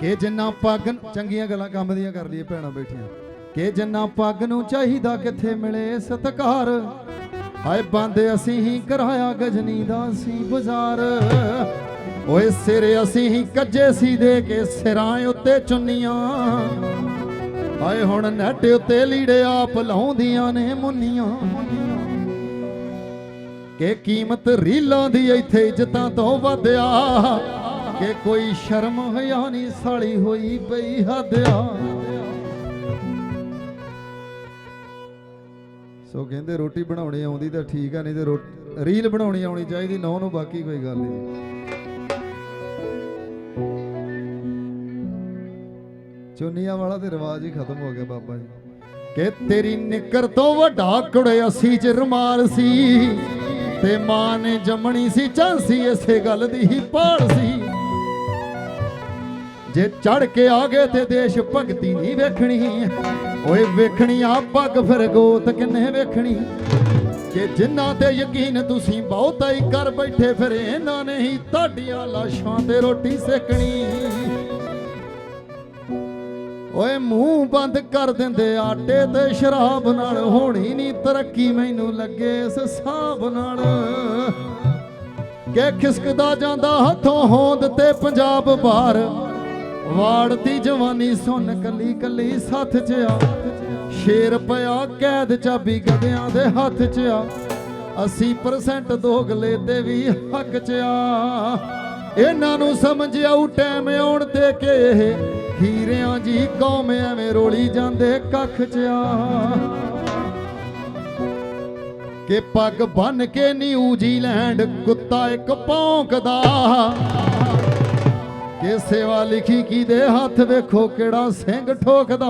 ਕਿ ਜਿੰਨਾ ਪੱਗ ਚੰਗੀਆਂ ਗੱਲਾਂ ਕੰਮ ਦੀਆਂ ਕਰ ਲਈਏ ਭੈਣਾਂ ਬੈਠੀਆਂ। ਕਿ ਜਿੰਨਾ ਪੱਗ ਨੂੰ ਚਾਹੀਦਾ ਕਿੱਥੇ ਮਿਲੇ ਸਤਕਾਰ। ਹਾਏ ਬੰਦੇ ਅਸੀਂ ਹੀ ਕਰਾਇਆ ਗਜਨੀ ਦਾ ਸੀ ਬਾਜ਼ਾਰ। ਓਏ ਸਿਰ ਅਸੀਂ ਹੀ ਕੱਜੇ ਸੀ ਦੇ ਕੇ ਸਿਰਾਂ ਉੱਤੇ ਚੁੰਨੀਆਂ। ਹਾਏ ਹੁਣ ਨੈਟ ਉੱਤੇ ਲੀੜੇ ਆਪ ਲਾਉਂਦੀਆਂ ਨੇ ਮੁੰਨੀਆਂ। ਕਿ ਕੀਮਤ ਰੀਲਾਂ ਦੀ ਇੱਥੇ ਇੱਜ਼ਤਾਂ ਤੋਂ ਵਧਿਆ। ਕਿ ਕੋਈ ਸ਼ਰਮ ਹੋਇਆ ਨਹੀਂ ਸਾਲੀ ਹੋਈ ਪਈ ਹੱਦਿਆ। ਸੋ ਕਹਿੰਦੇ ਰੋਟੀ ਬਣਾਉਣੀ ਆਉਂਦੀ ਤਾਂ ਠੀਕ ਆ, ਨਹੀਂ ਤੇ ਰੀਲ ਬਣਾਉਣੀ ਆਉਣੀ ਚਾਹੀਦੀ, ਨੌ ਨੂੰ ਬਾਕੀ ਕੋਈ ਗੱਲ ਨਹੀਂ। ਚੁੰਨੀਆਂ ਵਾਲਾ ਤੇ ਰਿਵਾਜ ਹੀ ਖਤਮ ਹੋ ਗਿਆ ਬਾਬਾ ਜੀ। ਕਿ ਤੇਰੀ ਨਿੱਕਰ ਤੋਂ ਵੱਡਾ ਕੁੜੇ ਅਸੀਂ ਚ ਰਮਾਲ ਸੀ, ਤੇ ਮਾਂ ਨੇ ਜੰਮਣੀ ਸੀ ਚਾਂਸੀ ਇਸੇ ਗੱਲ ਦੀ ਹੀ ਪਾਲ ਸੀ। ਜੇ ਚੜ ਕੇ ਆ ਗਏ ਤੇ ਦੇਸ਼ ਭਗਤੀ ਨਹੀਂ ਵੇਖਣੀ। ਓਏ ਵੇਖਣੀ ਆ ਪੱਗ ਫਿਰ ਗੋਤ ਕਿੰਨੇ ਵੇਖਣੀ। ਕਿ ਜਿਨ੍ਹਾਂ ਤੇ ਯਕੀਨ ਤੁਸੀਂ ਬਹੁਤਾ ਹੀ ਕਰ ਬੈਠੇ ਫਿਰ ਇਹਨਾਂ ਨੇ ਹੀ ਤੁਹਾਡੀਆਂ ਲਾਸ਼ਾਂ ਤੇ ਰੋਟੀ ਸੇਕਣੀ। ਓਏ ਮੂੰਹ ਬੰਦ ਕਰ ਦਿੰਦੇ ਆਟੇ ਤੇ ਸ਼ਰਾਬ ਨਾਲ, ਹੋਣੀ ਨਹੀਂ ਤਰੱਕੀ ਮੈਨੂੰ ਲੱਗੇ ਇਸ ਹਿਸਾਬ ਨਾਲ। ਕਿ ਖਿਸਕਦਾ ਜਾਂਦਾ ਹੱਥੋਂ ਹੋਂਦ ਤੇ ਪੰਜਾਬ ਬਾਹਰ। ਵਾੜਦੀ ਜਵਾਨੀ ਸੁਣ ਕੱਲੀ ਕੱਲੀ ਸੱਥ ਚ ਆ। ਸ਼ੇਰ ਪਿਆ ਕੈਦ ਚਾਬੀ ਗਦਿਆਂ ਦੇ ਹੱਥ ਚ ਆ। 80% ਦੋਗਲੇ ਤੇ ਵੀ ਹੱਕ ਚ ਆ। ਇਹਨਾਂ ਨੂੰ ਸਮਝ ਆਉ ਟਾਈਮ ਆਉਣ ਤੇ ਕਿ ਇਹ ਹੀਰਿਆਂ ਜੀ ਕੌਮ ਐਵੇਂ ਰੋਲੀ ਜਾਂਦੇ ਕੱਖ ਚ ਆ। ਕਿ ਪੱਗ ਬੰਨ ਕੇ ਨਿਊਜ਼ੀਲੈਂਡ ਕੁੱਤਾ ਇੱਕ ਭੌਂਕਦਾ। ਕਿ ਸੇਵਾ ਲਿਖੀ ਕੀ ਦੇ ਹੱਥ ਵੇਖੋ ਕਿਹੜਾ ਸਿੰਘ ਠੋਕਦਾ?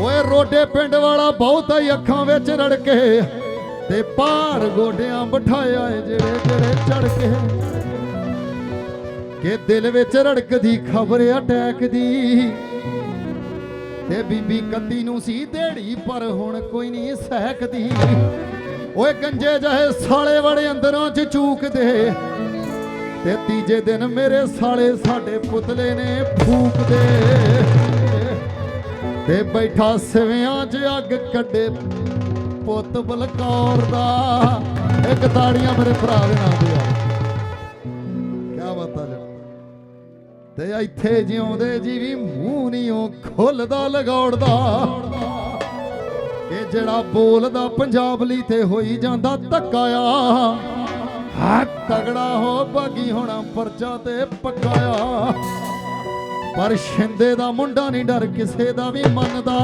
ਓਏ ਰੋਡੇ ਪਿੰਡ ਵਾਲਾ ਬਹੁਤਾ ਹੀ ਅੱਖਾਂ ਵਿੱਚ ਰੜਕੇ। ਤੇ ਭਾਰ ਗੋਡਿਆਂ ਬਿਠਾਇਆ ਏ ਜਿਹੜੇ ਜਿਹੜੇ ਚੜ ਕੇ ਕਿ ਦਿਲ ਵਿੱਚ ਰੜਕਦੀ ਖਬਰ ਅਟੈਕ ਦੀ ਤੇ ਬੀਬੀ ਕੱਤੀ ਨੂੰ ਸੀ ਦੇੜੀ ਪਰ ਹੁਣ ਕੋਈ ਨਹੀਂ ਸਹਿਕਦੀ। ਓਏ ਗੰਜੇ ਜਹੇ ਸਾਲੇ ਵੜੇ ਅੰਦਰੋਂ ਚ ਚੂਕਦੇ। ਤੇ ਤੀਜੇ ਦਿਨ ਮੇਰੇ ਸਾਲੇ ਸਾਡੇ ਪੁਤਲੇ ਨੇ ਫੂਕਦੇ ਤੇ ਬੈਠਾ ਸਿਵਿਆਂ 'ਚ ਅੱਗ ਕੱਢੇ ਪੁੱਤ ਬਲਕੌਰ ਦਾ। ਇੱਕ ਤਾੜੀਆਂ ਮੇਰੇ ਭਰਾ ਦੇ ਨਾਮ ਤੇ ਆ। ਕੀ ਬਾਤਾਂ ਜੀ ਤੇ ਇੱਥੇ ਜਿਉਂਦੇ ਜੀ ਵੀ ਮੂੰਹ ਨਹੀਂ ਉਹ ਖੁੱਲਦਾ ਲਗੌੜਦਾ। ਇਹ ਜਿਹੜਾ ਬੋਲਦਾ ਪੰਜਾਬਲੀ ਤੇ ਹੋਈ ਜਾਂਦਾ ਧੱਕਾ ਆ। ਹਾ ਤਗੜਾ ਹੋ, ਬਾਗੀ ਹੋਣਾ ਪਰਚਾ ਤੇ ਪਕਾਇਆ। ਪਰ ਸ਼ਿੰਦੇ ਦਾ ਮੁੰਡਾ ਨਹੀਂ ਡਰ, ਕਿਸੇ ਦਾ ਵੀ ਮੰਨਦਾ।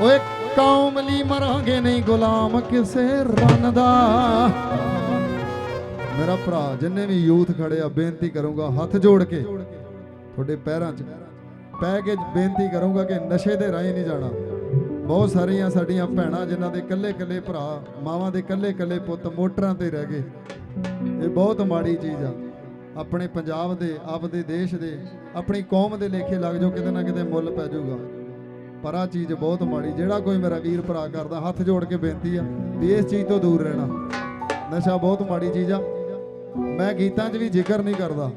ਓਏ ਕੌਮ ਲਈ ਮਰਾਂਗੇ ਨਹੀਂ ਗੁਲਾਮ, ਕਿਸੇ ਰਨ ਦਾ ਮੇਰਾ ਭਰਾ, ਜਿੰਨੇ ਵੀ ਯੂਥ ਖੜੇ ਆ, ਬੇਨਤੀ ਕਰੂੰਗਾ ਹੱਥ ਜੋੜ ਕੇ, ਤੁਹਾਡੇ ਪੈਰਾਂ 'ਚ ਪੈ ਕੇ ਬੇਨਤੀ ਕਰੂੰਗਾ ਕਿ ਨਸ਼ੇ ਦੇ ਰਾਹੀਂ ਨਹੀਂ ਜਾਣਾ। ਬਹੁਤ ਸਾਰੀਆਂ ਸਾਡੀਆਂ ਭੈਣਾਂ ਜਿਨ੍ਹਾਂ ਦੇ ਇਕੱਲੇ-ਇਕੱਲੇ ਭਰਾ, ਮਾਵਾਂ ਦੇ ਇਕੱਲੇ-ਇਕੱਲੇ ਪੁੱਤ ਮੋਟਰਾਂ ਤੇ ਰਹਿ ਗਏ। ਇਹ ਬਹੁਤ ਮਾੜੀ ਚੀਜ਼ ਆ। ਆਪਣੇ ਪੰਜਾਬ ਦੇ, ਆਪਦੇ ਦੇਸ਼ ਦੇ, ਆਪਣੀ ਕੌਮ ਦੇ ਲੇਖੇ ਲੱਗ ਜਾਓ, ਕਿਤੇ ਨਾ ਕਿਤੇ ਮੁੱਲ ਪੈ ਜਾਊਗਾ। ਪਰ ਆ ਚੀਜ਼ ਬਹੁਤ ਮਾੜੀ, ਜਿਹੜਾ ਕੋਈ ਮੇਰਾ ਵੀਰ ਭਰਾ ਕਰਦਾ, ਹੱਥ ਜੋੜ ਕੇ ਬੇਨਤੀ ਆ ਵੀ ਇਸ ਚੀਜ਼ ਤੋਂ ਦੂਰ ਰਹਿਣਾ। ਨਸ਼ਾ ਬਹੁਤ ਮਾੜੀ ਚੀਜ਼ ਆ। ਮੈਂ ਗੀਤਾਂ 'ਚ ਵੀ ਜ਼ਿਕਰ ਨਹੀਂ ਕਰਦਾ।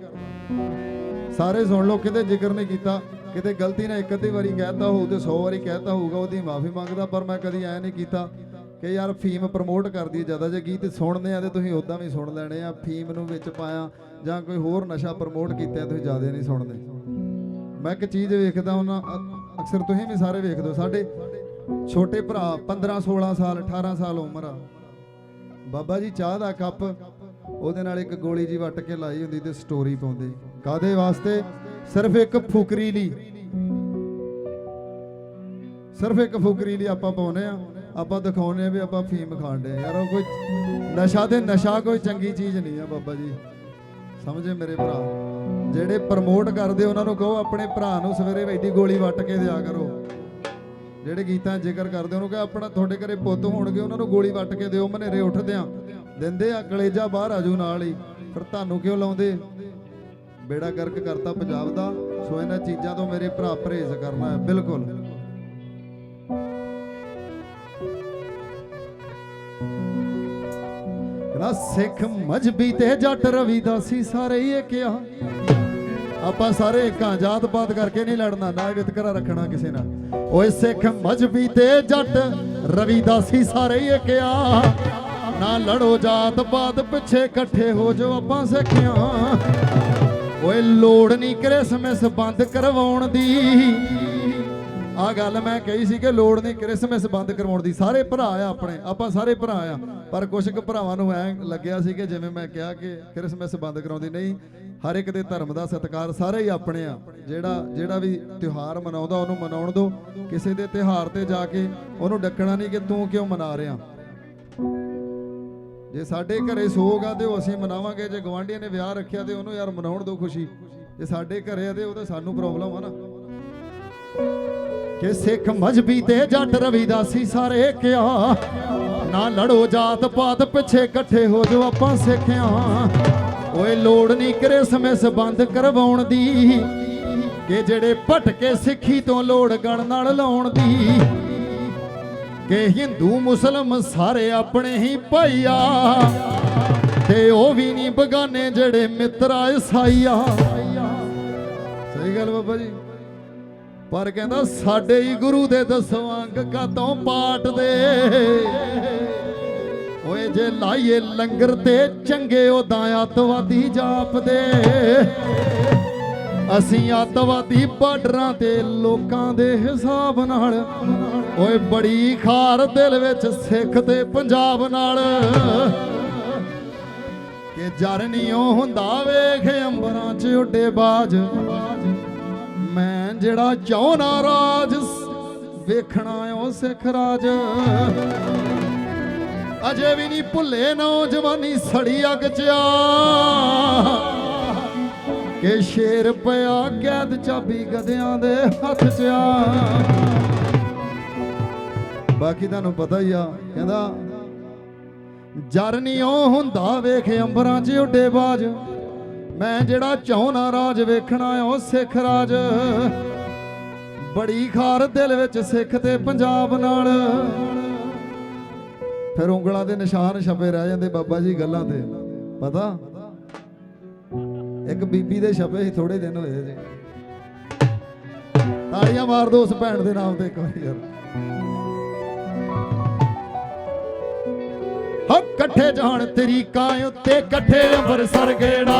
ਸਾਰੇ ਸੁਣ ਲਓ, ਕਿਤੇ ਜ਼ਿਕਰ ਨਹੀਂ ਕੀਤਾ। ਕਿਤੇ ਗਲਤੀ ਨਾਲ ਇੱਕ ਅੱਧੀ ਵਾਰੀ ਕਹਿਤਾ ਹੋਊ ਤੇ 100 ਵਾਰੀ ਕਹਿਤਾ ਹੋਊਗਾ, ਉਹਦੀ ਮਾਫੀ ਮੰਗਦਾ, ਪਰ ਮੈਂ ਕਦੀ ਐ ਨਹੀਂ ਕੀਤਾ ਕਿ ਯਾਰ ਫੀਮ ਪ੍ਰਮੋਟ ਕਰਦੀ ਹੈ ਜ਼ਿਆਦਾ, ਜੇ ਗੀਤ ਸੁਣਦੇ ਆ ਤੇ ਤੁਸੀਂ ਉਦਾਂ ਵੀ ਸੁਣ ਲੈਣੇ ਆ, ਫੀਮ ਨੂੰ ਵਿੱਚ ਪਾਇਆ ਜਾਂ ਕੋਈ ਹੋਰ ਨਸ਼ਾ ਪ੍ਰਮੋਟ ਕੀਤਾ ਤੁਸੀਂ ਜ਼ਿਆਦਾ ਨਹੀਂ ਸੁਣਦੇ। ਮੈਂ ਇੱਕ ਚੀਜ਼ ਵੇਖਦਾ ਉਹਨਾਂ ਅਕਸਰ ਤੁਸੀਂ ਵੀ ਸਾਰੇ ਵੇਖਦੇ ਹੋ, ਸਾਡੇ ਛੋਟੇ ਭਰਾ 15 16 ਸਾਲ 18 ਸਾਲ ਉਮਰ ਆ। ਬਾਬਾ ਜੀ ਚਾਹ ਦਾ ਕੱਪ ਉਹਦੇ ਨਾਲ ਇੱਕ ਗੋਲੀ ਜੀ ਵੱਟ ਕੇ ਲਾਈ ਹੁੰਦੀ ਤੇ ਸਟੋਰੀ ਪਾਉਂਦੇ। ਕਾਦੇ ਵਾਸਤੇ? ਸਿਰਫ ਇੱਕ ਫੁਕਰੀ ਲਈ। ਸਿਰਫ ਇੱਕ ਫੁਕਰੀ ਲਈ ਆਪਾਂ ਪਾਉਨੇ ਆ ਆਪਾਂ ਦਿਖਾਉਨੇ ਆ ਵੀ ਆਪਾਂ ਫੀਮ ਖਾਂਦੇ ਆ ਯਾਰ ਉਹ ਕੋਈ ਨਸ਼ਾ ਤੇ ਨਸ਼ਾ ਕੋਈ ਚੰਗੀ ਚੀਜ਼ ਨਹੀਂ ਆ ਬਾਬਾ ਜੀ। ਸਮਝੇ ਮੇਰੇ ਭਰਾ? ਜਿਹੜੇ ਪ੍ਰਮੋਟ ਕਰਦੇ, ਉਹਨਾਂ ਨੂੰ ਕਹੋ ਆਪਣੇ ਭਰਾ ਨੂੰ ਸਵੇਰੇ ਐਡੀ ਗੋਲੀ ਵੱਟ ਕੇ ਦਿਆ ਕਰੋ। ਜਿਹੜੇ ਗੀਤਾਂ ਜ਼ਿਕਰ ਕਰਦੇ, ਉਹਨੂੰ ਕਹੇ ਆਪਣਾ ਤੁਹਾਡੇ ਘਰੇ ਪੁੱਤ ਹੋਣਗੇ, ਉਹਨਾਂ ਨੂੰ ਗੋਲੀ ਵੱਟ ਕੇ ਦਿਓ, ਮਨੇਰੇ ਉੱਠਦੇ ਆ ਦਿੰਦੇ ਆ, ਕਲੇਜਾ ਬਾਹਰ ਆਜੂ ਨਾਲ ਹੀ। ਫਿਰ ਤੁਹਾਨੂੰ ਕਿਉਂ ਲਾਉਂਦੇ? ਬੇੜਾ ਗਰਕ ਕਰਤਾ ਪੰਜਾਬ ਦਾ, ਸੋ ਇਹਨਾਂ ਚੀਜ਼ਾਂ ਤੋਂ ਮੇਰੇ ਭਰਾ ਪਰਹੇਜ਼ ਕਰਨਾ ਹੈ, ਬਿਲਕੁਲ। ਕਹਿੰਦਾ, ਸਿੱਖ ਮਜਬੀ ਤੇ ਜੱਟ ਰਵੀਦਾਸੀ ਸਾਰੇ ਹੀ ਇਹ ਕਿਹਾ। ਆਪਾਂ ਸਾਰੇ ਇੱਕਾਂ ਜਾਤ ਪਾਤ ਕਰਕੇ ਨਹੀਂ ਲੜਨਾ, ਨਾ ਹੀ ਵਿਤਕਰਾ ਰੱਖਣਾ ਕਿਸੇ ਨਾਲ। ਓਏ, ਸਿੱਖ ਮਜਬੀ ਤੇ ਜੱਟ ਰਵੀਦਾਸੀ ਸਾਰੇ ਹੀ ਇੱਕਿਆ ਨਾ ਲੜੋ ਜਾਤ ਪਾਤ ਪਿੱਛੇ ਇਕੱਠੇ ਹੋ ਜਾਓ ਆਪਾਂ ਸਿੱਖਿਆ। ਓਏ ਲੋੜ ਨਹੀਂ ਕ੍ਰਿਸਮਸ ਬੰਦ ਕਰਵਾਉਣ ਦੀ। ਆ ਗੱਲ ਮੈਂ ਕਹੀ ਸੀ ਕਿ ਲੋੜ ਨਹੀਂ ਕ੍ਰਿਸਮਸ ਬੰਦ ਕਰਵਾਉਣ ਦੀ। ਸਾਰੇ ਭਰਾ ਆ ਆਪਣੇ, ਆਪਾਂ ਸਾਰੇ ਭਰਾ ਆ। ਪਰ ਕੁਝ ਕੁ ਭਰਾਵਾਂ ਨੂੰ ਐ ਲੱਗਿਆ ਸੀ ਕਿ ਜਿਵੇਂ ਮੈਂ ਕਿਹਾ ਕਿ ਕ੍ਰਿਸਮਸ ਬੰਦ ਕਰਾਉਂਦੀ, ਨਹੀਂ, ਹਰ ਇੱਕ ਦੇ ਧਰਮ ਦਾ ਸਤਿਕਾਰ ਸਾਰੇ ਹੀ ਆਪਣੇ ਆ। ਜਿਹੜਾ ਜਿਹੜਾ ਵੀ ਤਿਉਹਾਰ ਮਨਾਉਂਦਾ, ਉਹਨੂੰ ਮਨਾਉਣ ਦਿਓ ਕਿਸੇ ਦੇ ਤਿਉਹਾਰ ਤੇ ਜਾ ਕੇ ਉਹਨੂੰ ਡੱਕਣਾ ਨਹੀਂ ਕਿ ਤੂੰ ਕਿਉਂ ਮਨਾ ਰਿਹਾ। ਜੇ ਸਾਡੇ ਘਰੇ ਸੋਗ ਆ ਤੇ ਉਹ ਅਸੀਂ ਮਨਾਵਾਂਗੇ, ਜੇ ਗਵਾਂਢੀਆਂ ਨੇ ਵਿਆਹ ਰੱਖਿਆ ਤੇ ਉਹਨੂੰ ਯਾਰ ਮਨਾਉਣ ਦਿਓ ਖੁਸ਼ੀ। ਜੇ ਸਾਡੇ ਘਰੇ ਆ ਤੇ ਉਹ ਤਾਂ ਸਾਨੂੰ ਪ੍ਰੋਬਲਮ ਆ ਨਾ। ਕਿ ਸਿੱਖ ਮਜਬੀ ਤੇ ਜੱਟ ਰਵੀਦਾਸੀ ਸਾਰੇ ਕਿਆ? ਨਾ ਲੜੋ ਜਾਤ ਪਾਤ ਪਿੱਛੇ ਇਕੱਠੇ ਹੋ ਜੋ ਆਪਾਂ ਸਿੱਖਿਆ। ਓਏ ਲੋੜ ਨਹੀਂ ਕ੍ਰਿਸਮਸ ਬੰਦ ਕਰਵਾਉਣ ਦੀ, ਕਿ ਜਿਹੜੇ ਭਟਕੇ ਸਿੱਖੀ ਤੋਂ ਲੋੜ ਗਣ ਨਾਲ ਲਾਉਣ ਦੀ। ਕਿ ਹਿੰਦੂ ਮੁਸਲਮ ਸਾਰੇ ਆਪਣੇ ਹੀ ਭਾਈਆ। ਤੇ ਉਹ ਵੀ ਨਹੀਂ ਬਗਾਨੇ ਜਿਹੜੇ ਮਿੱਤਰਾ ਈਸਾਈਆ। ਸਹੀ ਗੱਲ ਬਾਬਾ ਜੀ। ਪਰ ਕਹਿੰਦਾ ਸਾਡੇ ਹੀ ਗੁਰੂ ਦੇ ਦਸਵਾਂ ਅੰਗ ਤੋਂ ਪਾਟ ਦੇ। ਓਏ ਜੇ ਲਾਈਏ ਲੰਗਰ ਤੇ ਚੰਗੇ ਉਦਾਂ ਅੱਤਵਾਦੀ ਜਾਪਦੇ। ਅਸੀਂ ਅੱਤਵਾਦੀ ਬਾਰਡਰਾਂ ਤੇ ਲੋਕਾਂ ਦੇ ਹਿਸਾਬ ਨਾਲ। ਓਏ ਬੜੀ ਖਾਰ ਦਿਲ ਵਿੱਚ ਸਿੱਖ ਤੇ ਪੰਜਾਬ ਨਾਲ। ਕਿ ਜਰਨੀਓ ਹੁੰਦਾ ਵੇਖ ਅੰਬਰਾਂ 'ਚ ਉੱਡੇ ਬਾਜ। ਮੈਂ ਜਿਹੜਾ ਚਾਹਣਾ ਰਾਜ, ਵੇਖਣਾ ਓ ਸਿੱਖ ਰਾਜ। ਅਜੇ ਵੀ ਨਹੀਂ ਭੁੱਲੇ ਨੌਜਵਾਨੀ ਸੜੀ ਅੱਗ ਚ ਆ। ਕਿ ਸ਼ੇਰ ਪਿਆ ਕੈਦ ਚਾਬੀ ਗਧਿਆਂ ਦੇ ਹੱਥ ਚ ਆ। ਬਾਕੀ ਤੁਹਾਨੂੰ ਪਤਾ ਹੀ ਆ, ਕਹਿੰਦਾ ਜਰਨੀਓ ਹੁੰਦਾ ਵੇਖ ਅੰਬਰਾਂ 'ਚ ਉੱਡੇ ਬਾਜ। ਮੈਂ ਜਿਹੜਾ ਚਾਹਣਾ ਰਾਜ ਵੇਖਣਾ ਉਹ ਸਿੱਖ ਰਾਜ। ਬੜੀ ਖਾਰ ਦਿਲ ਵਿੱਚ ਸਿੱਖ ਤੇ ਪੰਜਾਬ ਨਾਲ। ਫਿਰ ਉਂਗਲਾਂ ਦੇ ਨਿਸ਼ਾਨ ਛਪੇ ਰਹਿ ਜਾਂਦੇ ਬਾਬਾ ਜੀ ਗੱਲਾਂ ਤੇ। ਪਤਾ? ਇੱਕ ਬੀਬੀ ਦੇ ਛਪੇ ਸੀ ਥੋੜੇ ਦਿਨ ਹੋਏ ਜੀ ਤਾਲੀਆਂ ਮਾਰ ਦੋ ਉਸ ਭੈਣ ਦੇ ਨਾਮ ਤੇ ਇੱਕ ਵਾਰੀ ਯਾਰ। ਹੋ ਇਕੱਠੇ ਜਾਣ ਤਰੀਕਾਂ ਉੱਤੇ ਇਕੱਠੇ ਅੰਬਰਸਰ ਗੇੜਾ।